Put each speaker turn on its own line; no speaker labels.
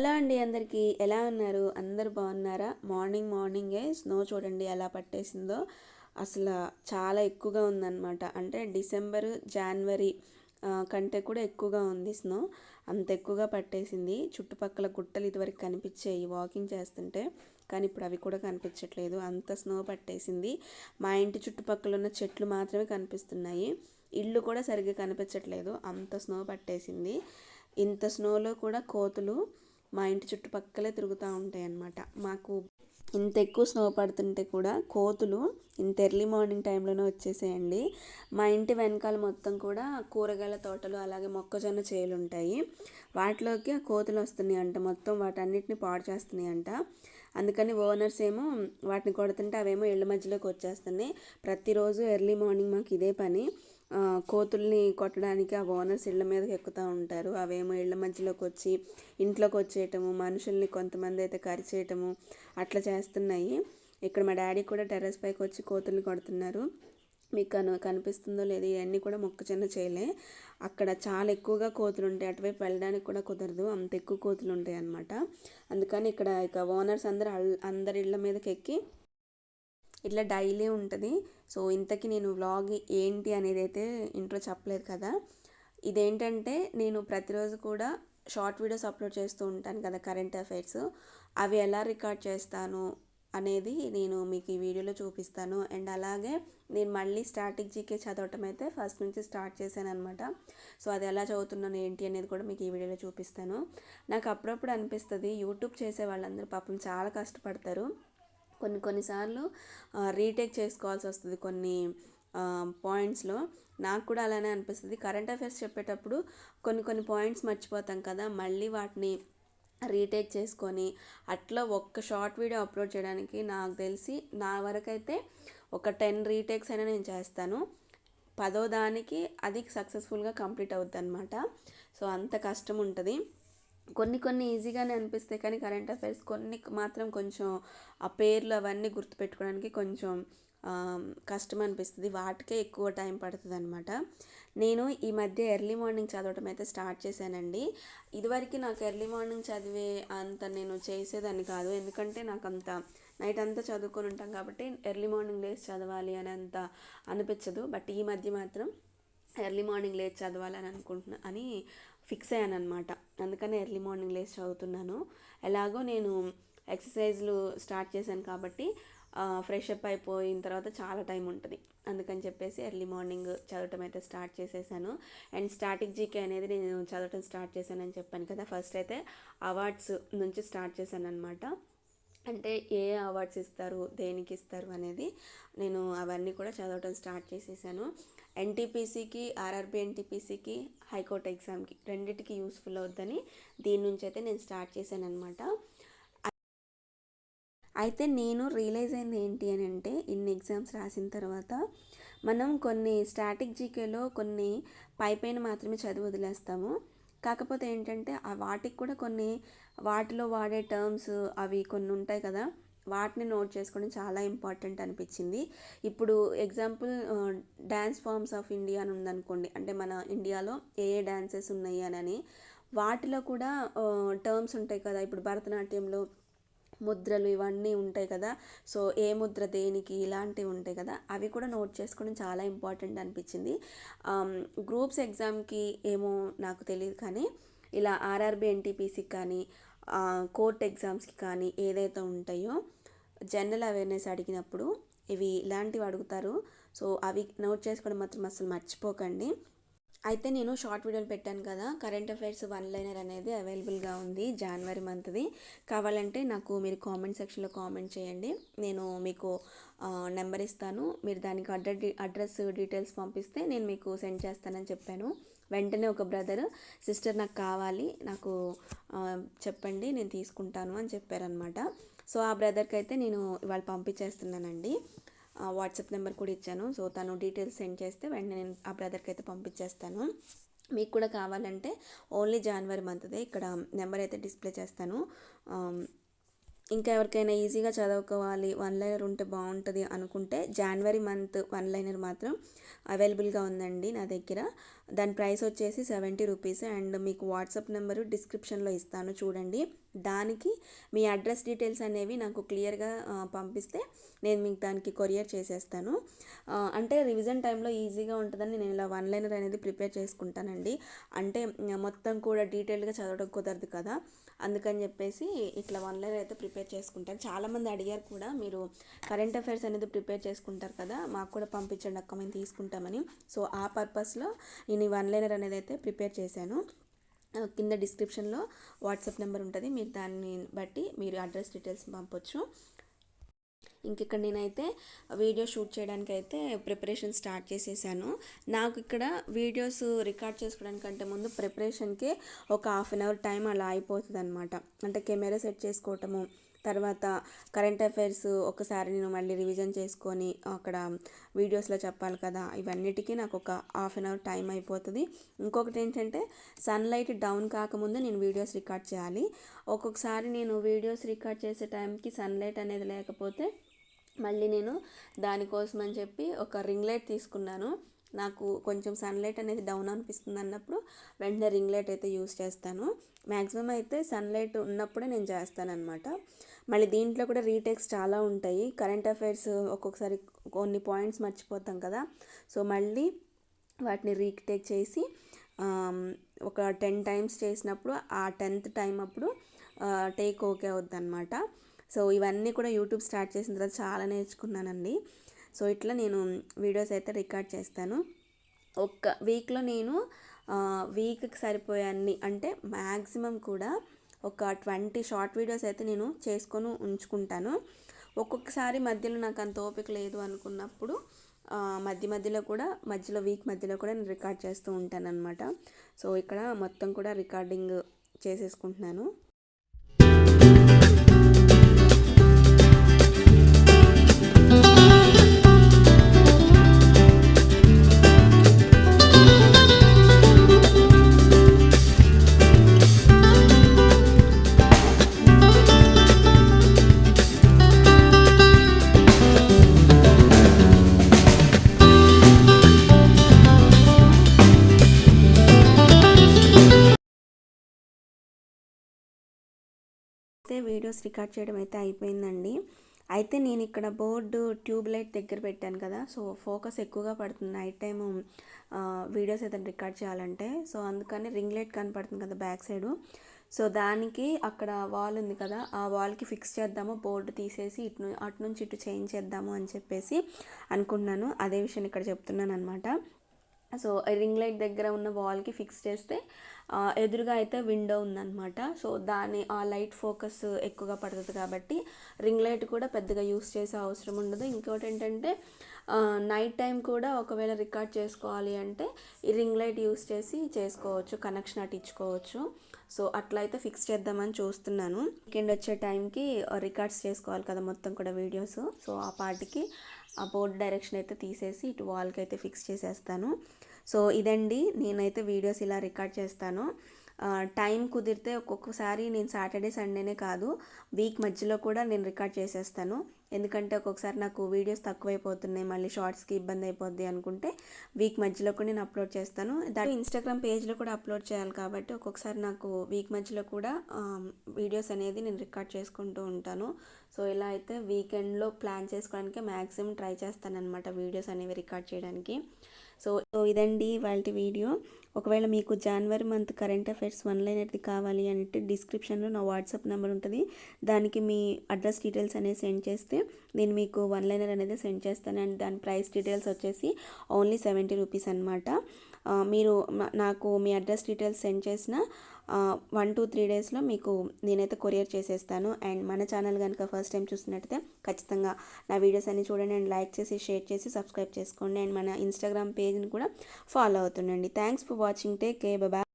Hello అండి అందరికీ. ఎలా ఉన్నారు? అందరు బాగున్నారా? మార్నింగ్ మార్నింగే స్నో చూడండి ఎలా పట్టేసిందో. అసలు చాలా ఎక్కువగా ఉందన్నమాట. అంటే డిసెంబర్ జనవరి కంటే కూడా ఎక్కువగా ఉంది స్నో. అంత ఎక్కువగా పట్టేసింది. చుట్టుపక్కల గుట్టలు ఇదివరకు కనిపించాయి వాకింగ్ చేస్తుంటే. కానీ ఇప్పుడు అవి కూడా కనిపించట్లేదు. అంత స్నో పట్టేసింది. మా ఇంటి చుట్టుపక్కల ఉన్న చెట్లు మాత్రమే కనిపిస్తున్నాయి. ఇల్లు కూడా సరిగ్గా కనిపించట్లేదు. అంత స్నో పట్టేసింది. ఇంత స్నోలో కూడా కోతులు మా ఇంటి చుట్టుపక్కలే తిరుగుతూ ఉంటాయి అన్నమాట మాకు ఇంత ఎక్కువ స్నో పడుతుంటే కూడా కోతులు ఇంత ఎర్లీ మార్నింగ్ టైంలోనే వచ్చేసేయండి. మా ఇంటి వెనకాల మొత్తం కూడా కూరగాయల తోటలు అలాగే మొక్కజొన్న చేలు ఉంటాయి. వాటిలోకి ఆ కోతులు వస్తున్నాయి అంట మొత్తం వాటన్నిటిని పాడు చేస్తున్నాయి అంట అందుకని ఓనర్స్ ఏమో వాటిని కొడుతుంటే అవేమో ఇళ్ళ మధ్యలోకి వచ్చేస్తున్నాయి. ప్రతిరోజు ఎర్లీ మార్నింగ్ మాకు ఇదే పని. కోతుల్ని కొట్టడానికి ఆ ఓనర్స్ ఇళ్ళ మీదకి ఎక్కుతూ ఉంటారు. అవేమో ఇళ్ళ మధ్యలోకి వచ్చి ఇంట్లోకి వచ్చేయటము మనుషుల్ని కొంతమంది అయితే కరిచేయటము అట్లా చేస్తున్నాయి. ఇక్కడ మా డాడీ కూడా టెర్రస్ పైకి వచ్చి కోతుల్ని కొడుతున్నారు. మీకు కను కనిపిస్తుందో లేదో ఇవన్నీ కూడా మొక్కజొన్న చేయలే అక్కడ చాలా ఎక్కువగా కోతులు ఉంటాయి. అటువైపు వెళ్ళడానికి కూడా కుదరదు. అంత ఎక్కువ కోతులు ఉంటాయి అన్నమాట అందుకని ఇక్కడ ఇక ఓనర్స్ అందరు అల్- అందరి ఇళ్ళ మీదకి ఎక్కి ఇట్లా డైలీ ఉంటుంది. సో ఇంతకీ నేను వ్లాగ్ ఏంటి అనేది అయితే ఇంట్లో చెప్పలేదు కదా. ఇదేంటంటే నేను ప్రతిరోజు కూడా షార్ట్ వీడియోస్ అప్లోడ్ చేస్తూ ఉంటాను కదా కరెంట్ అఫైర్స్. అవి ఎలా రికార్డ్ చేస్తాను అనేది నేను మీకు ఈ వీడియోలో చూపిస్తాను. అండ్ అలాగే నేను మళ్ళీ స్టాటిక్ జీకే చదవటం అయితే ఫస్ట్ నుంచి స్టార్ట్ చేశాను అనమాట సో అది ఎలా చదువుతున్నాను ఏంటి అనేది కూడా మీకు ఈ వీడియోలో చూపిస్తాను. నాకు అప్పుడప్పుడు అనిపిస్తుంది యూట్యూబ్ చేసే వాళ్ళందరూ పాపం చాలా కష్టపడతారు. కొన్ని కొన్నిసార్లు రీటేక్ చేసుకోవాల్సి వస్తుంది కొన్ని పాయింట్స్లో నాకు కూడా అలానే అనిపిస్తుంది. కరెంట్ అఫైర్స్ చెప్పేటప్పుడు కొన్ని కొన్ని పాయింట్స్ మర్చిపోతాం కదా మళ్ళీ వాటిని రీటేక్ చేసుకొని అట్లా ఒక్క షార్ట్ వీడియో అప్లోడ్ చేయడానికి నాకు తెలిసి నా వరకైతే ఒక టెన్ రీటేక్స్ అయినా నేను చేస్తాను. పదో దానికి అది సక్సెస్ఫుల్గా కంప్లీట్ అవుద్ది అనమాట సో అంత కష్టం ఉంటుంది. కొన్ని కొన్ని ఈజీగానే అనిపిస్తాయి కానీ కరెంట్ అఫైర్స్ కొన్ని మాత్రం కొంచెం ఆ పేర్లు అవన్నీ గుర్తుపెట్టుకోవడానికి కొంచెం కష్టం అనిపిస్తుంది. వాటికే ఎక్కువ టైం పడుతుంది అనమాట నేను ఈ మధ్య ఎర్లీ మార్నింగ్ చదవటం అయితే స్టార్ట్ చేశానండి. ఇదివరకు నాకు ఎర్లీ మార్నింగ్ చదివే అంత నేను చేసేదాన్ని కాదు. ఎందుకంటే నాకు అంత నైట్ అంతా చదువుకొని ఉంటాం కాబట్టి ఎర్లీ మార్నింగ్ లేచి చదవాలి అని అంత అనిపించదు. బట్ ఈ మధ్య మాత్రం ఎర్లీ మార్నింగ్ లేచి చదవాలని అనుకుంటున్నా అని ఫిక్స్ అయ్యాను అనమాట అందుకని ఎర్లీ మార్నింగ్ లేచి చదువుతున్నాను. ఎలాగో నేను ఎక్సర్సైజ్లు స్టార్ట్ చేశాను కాబట్టి ఫ్రెష్ అప్ అయిపోయిన తర్వాత చాలా టైం ఉంటుంది. అందుకని చెప్పేసి ఎర్లీ మార్నింగ్ చదవటం అయితే స్టార్ట్ చేసేసాను. అండ్ స్టాటిక్ జీకే అనేది నేను చదవటం స్టార్ట్ చేశానని చెప్పాను కదా ఫస్ట్ అయితే అవార్డ్స్ నుంచి స్టార్ట్ చేశాను అనమాట అంటే ఏ అవార్డ్స్ ఇస్తారు దేనికి ఇస్తారు అనేది నేను అవన్నీ కూడా చదవటం స్టార్ట్ చేసేసాను. ఎన్టీపీసీకి ఆర్ఆర్బి ఎన్టీపీసీకి హైకోర్టు ఎగ్జామ్కి రెండింటికి యూస్ఫుల్ అవుద్దని దీని నుంచి అయితే నేను స్టార్ట్ చేశాను అనమాట అయితే నేను రియలైజ్ అయింది ఏంటి అని అంటే ఇన్ని ఎగ్జామ్స్ రాసిన తర్వాత మనం కొన్ని స్టాటిక్ జీకేలో కొన్ని పైపైన మాత్రమే చదివి వదిలేస్తాము. కాకపోతే ఏంటంటే ఆ వాటికి కూడా కొన్ని వాటిలో వాడే టర్మ్స్ అవి కొన్ని ఉంటాయి కదా వాటిని నోట్ చేసుకోవడం చాలా ఇంపార్టెంట్ అనిపించింది. ఇప్పుడు example dance forms of India అని ఉందనుకోండి అంటే మన ఇండియాలో ఏ ఏ డ్యాన్సెస్ ఉన్నాయి అని వాటిలో కూడా టర్మ్స్ ఉంటాయి కదా ఇప్పుడు భరతనాట్యంలో ముద్రలు ఇవన్నీ ఉంటాయి కదా సో ఏ ముద్ర దేనికి ఇలాంటివి ఉంటాయి కదా అవి కూడా నోట్ చేసుకోవడం చాలా ఇంపార్టెంట్ అనిపించింది. గ్రూప్స్ ఎగ్జామ్కి ఏమో నాకు తెలియదు కానీ ఇలా ఆర్ఆర్బి ఎన్టీపీసీకి కానీ కోర్ట్ ఎగ్జామ్స్కి కానీ ఏదైతే ఉంటాయో జనరల్ అవేర్నెస్ అడిగినప్పుడు ఇవి ఇలాంటివి అడుగుతారు. సో అవి నోట్ చేసుకోవడం మాత్రం అసలు మర్చిపోకండి. అయితే నేను షార్ట్ వీడియోలు పెట్టాను కదా కరెంట్ అఫైర్స్ వన్ లైనర్ అనేది అవైలబుల్గా ఉంది జనవరి మంత్ది. కావాలంటే నాకు మీరు కామెంట్ సెక్షన్లో కామెంట్ చేయండి. నేను మీకు నెంబర్ ఇస్తాను. మీరు దానికి అడ్రస్ అడ్రస్ డీటెయిల్స్ పంపిస్తే నేను మీకు సెండ్ చేస్తానని చెప్పాను. వెంటనే ఒక బ్రదర్ సిస్టర్ నాకు కావాలి నాకు చెప్పండి నేను తీసుకుంటాను అని చెప్పారనమాట సో ఆ బ్రదర్కి అయితే నేను ఇవాళ పంపించేస్తున్నానండి. వాట్సాప్ నెంబర్ కూడా ఇచ్చాను. సో తను డీటెయిల్స్ సెండ్ చేస్తే వెంటనే నేను ఆ బ్రదర్కి అయితే పంపించేస్తాను. మీకు కూడా కావాలంటే ఓన్లీ జనవరి మంత్దే. ఇక్కడ నెంబర్ అయితే డిస్ప్లే చేస్తాను. ఇంకా ఎవరికైనా ఈజీగా చదువుకోవాలి వన్ లైనర్ ఉంటే బాగుంటుంది అనుకుంటే జనవరి మంత్ వన్ లైనర్ మాత్రం అవైలబుల్గా ఉందండి నా దగ్గర. దాని ప్రైస్ వచ్చేసి సెవెంటీ రూపీస్ అండ్ మీకు వాట్సాప్ నెంబరు డిస్క్రిప్షన్లో ఇస్తాను చూడండి. దానికి మీ అడ్రస్ డీటెయిల్స్ అనేవి నాకు క్లియర్గా పంపిస్తే నేను మీకు దానికి కొరియర్ చేసేస్తాను. అంటే రివిజన్ టైంలో ఈజీగా ఉంటుందని నేను ఇలా వన్ లైనర్ అనేది ప్రిపేర్ చేసుకుంటానండి. అంటే మొత్తం కూడా డీటెయిల్గా చదవడం కుదరదు కదా. అందుకని చెప్పేసి ఇట్లా వన్ లైనర్ అయితే ప్రిపేర్ చేసుకుంటాను చాలామంది అడిగారు కూడా మీరు కరెంట్ అఫైర్స్ అనేది ప్రిపేర్ చేసుకుంటారు కదా మాకు కూడా పంపించండి అక్క మేము తీసుకుంటామని. సో ఆ పర్పస్లో నేను ఈ వన్ లైనర్ అనేది అయితే ప్రిపేర్ చేశాను. కింద డిస్క్రిప్షన్లో వాట్సాప్ నెంబర్ ఉంటుంది. మీరు దాన్ని బట్టి మీరు అడ్రస్ డీటెయిల్స్ పంపొచ్చు. ఇంక ఇక్కడ నేనైతే వీడియో షూట్ చేయడానికి అయితే ప్రిపరేషన్ స్టార్ట్ చేసేసాను. నాకు ఇక్కడ వీడియోస్ రికార్డ్ చేసుకోవడానికంటే ముందు ప్రిపరేషన్కి ఒక హాఫ్ అన్ అవర్ టైం అలా అయిపోతుంది అనమాట అంటే కెమెరా సెట్ చేసుకోవటము తర్వాత కరెంట్ అఫైర్స్ ఒకసారి నేను మళ్ళీ రివిజన్ చేసుకొని అక్కడ వీడియోస్లో చెప్పాలి కదా ఇవన్నిటికీ నాకు ఒక హాఫ్ అన్ అవర్ టైం అయిపోతుంది. ఇంకొకటి ఏంటంటే సన్లైట్ డౌన్ కాకముందే నేను వీడియోస్ రికార్డ్ చేయాలి. ఒక్కొక్కసారి నేను వీడియోస్ రికార్డ్ చేసే టైంకి సన్లైట్ అనేది లేకపోతే మళ్ళీ నేను దానికోసం అని చెప్పి ఒక రింగ్ లైట్ తీసుకున్నాను. నాకు కొంచెం సన్లైట్ అనేది డౌన్ అనిపిస్తుంది అన్నప్పుడు వెంటనే రింగ్ లైట్ అయితే యూస్ చేస్తాను. మ్యాక్సిమం అయితే సన్లైట్ ఉన్నప్పుడే నేను చేస్తానన్నమాట. మళ్ళీ దీంట్లో కూడా రీటేక్స్ చాలా ఉంటాయి. కరెంట్ అఫైర్స్ ఒక్కొక్కసారి కొన్ని పాయింట్స్ మర్చిపోతాం కదా. సో మళ్ళీ వాటిని రీటేక్ చేసి ఒక టెన్ టైమ్స్ చేసినప్పుడు ఆ టెన్త్ టైం అప్పుడు టేక్ ఓకే అవుద్ది అనమాట సో ఇవన్నీ కూడా యూట్యూబ్ స్టార్ట్ చేసిన తర్వాత చాలా నేర్చుకున్నానండి. సో ఇట్లా నేను వీడియోస్ అయితే రికార్డ్ చేస్తాను. ఒక్క వీక్లో నేను వీక్కి సరిపోయే అన్ని అంటే మ్యాక్సిమం కూడా ఒక ట్వంటీ షార్ట్ వీడియోస్ అయితే నేను చేసుకొని ఉంచుకుంటాను. ఒక్కొక్కసారి మధ్యలో నాకు అంత ఓపిక లేదు అనుకున్నప్పుడు మధ్య మధ్యలో కూడా మధ్యలో వీక్ మధ్యలో కూడా నేను రికార్డ్ చేస్తూ ఉంటాను అనమాట సో ఇక్కడ మొత్తం కూడా రికార్డింగ్ చేసేసుకుంటున్నాను. అయితే వీడియోస్ రికార్డ్ చేయడం అయితే అయిపోయిందండి. అయితే నేను ఇక్కడ బోర్డు ట్యూబ్ లైట్ దగ్గర పెట్టాను కదా సో ఫోకస్ ఎక్కువగా పడుతుంది నైట్ టైము వీడియోస్ ఏదైనా రికార్డ్ చేయాలంటే. సో అందుకని రింగ్ లైట్ కనపడుతుంది కదా బ్యాక్ సైడు. సో దానికి అక్కడ వాల్ ఉంది కదా ఆ వాల్కి ఫిక్స్ చేద్దాము బోర్డు తీసేసి ఇటు అటు నుంచి ఇటు చేంజ్ చేద్దాము అని చెప్పేసి అనుకున్నాను అదే విషయం ఇక్కడ చెప్తున్నాను అనమాట సో రింగ్ లైట్ దగ్గర ఉన్న వాల్కి ఫిక్స్ చేస్తే ఎదురుగా అయితే విండో ఉందన్నమాట. సో దాని ఆ లైట్ ఫోకస్ ఎక్కువగా పడుతుంది కాబట్టి రింగ్ లైట్ కూడా పెద్దగా యూస్ చేసే అవసరం ఉండదు. ఇంకోటి ఏంటంటే నైట్ టైం కూడా ఒకవేళ రికార్డ్ చేసుకోవాలి అంటే ఈ రింగ్ లైట్ యూస్ చేసి చేసుకోవచ్చు కనెక్షన్ అట్టించుకోవచ్చు సో అట్లా అయితే ఫిక్స్ చేద్దామని చూస్తున్నాను. వీకెండ్ వచ్చే టైంకి రికార్డ్స్ చేసుకోవాలి కదా మొత్తం కూడా వీడియోస్ సో ఆ పాటికి ఆ బోర్డ్ డైరెక్షన్ అయితే తీసేసి ఇటు వాల్కి అయితే ఫిక్స్ చేసేస్తాను. సో ఇదండి నేనైతే వీడియోస్ ఇలా రికార్డ్ చేస్తాను. టైం కుదిరితే ఒక్కొక్కసారి నేను సాటర్డే సండేనే కాదు వీక్ మధ్యలో కూడా నేను రికార్డ్ చేసేస్తాను. ఎందుకంటే ఒక్కొక్కసారి నాకు వీడియోస్ తక్కువైపోతున్నాయి మళ్ళీ షార్ట్స్కి ఇబ్బంది అయిపోద్ది అనుకుంటే వీక్ మధ్యలో కూడా నేను అప్లోడ్ చేస్తాను. దాని ఇన్స్టాగ్రామ్ పేజ్లో కూడా అప్లోడ్ చేయాలి కాబట్టి ఒక్కొక్కసారి నాకు వీక్ మధ్యలో కూడా వీడియోస్ అనేది నేను రికార్డ్ చేసుకుంటూ ఉంటాను. సో ఇలా అయితే వీకెండ్లో ప్లాన్ చేసుకోవడానికి మ్యాక్సిమం ట్రై చేస్తానన్నమాట వీడియోస్ అనేవి రికార్డ్ చేయడానికి. సో సో ఇదండి వాళ్ళ వీడియో. ఒకవేళ మీకు January month current affairs one line అనేది కావాలి అంటే డిస్క్రిప్షన్లో నా వాట్సాప్ నెంబర్ ఉంటుంది. దానికి మీ అడ్రస్ డీటెయిల్స్ అనేది సెండ్ చేస్తే నేను మీకు వన్ లైనర్ అనేది సెండ్ చేస్తాను. అండ్ దాని ప్రైస్ డీటెయిల్స్ వచ్చేసి ఓన్లీ సెవెంటీ రూపీస్ అనమాట మీరు నాకు మీ అడ్రస్ డీటెయిల్స్ సెండ్ చేసిన వన్ టూ త్రీ డేస్లో మీకు నేనైతే కొరియర్ చేసేస్తాను. అండ్ మన ఛానల్ కనుక ఫస్ట్ టైం చూసినట్టయితే ఖచ్చితంగా నా వీడియోస్ అన్ని చూడండి అండ్ లైక్ చేసి షేర్ చేసి సబ్స్క్రైబ్ చేసుకోండి. అండ్ మన ఇన్స్టాగ్రామ్ పేజ్ని కూడా follow అవుతుండండి. Thanks for watching. Take care bye.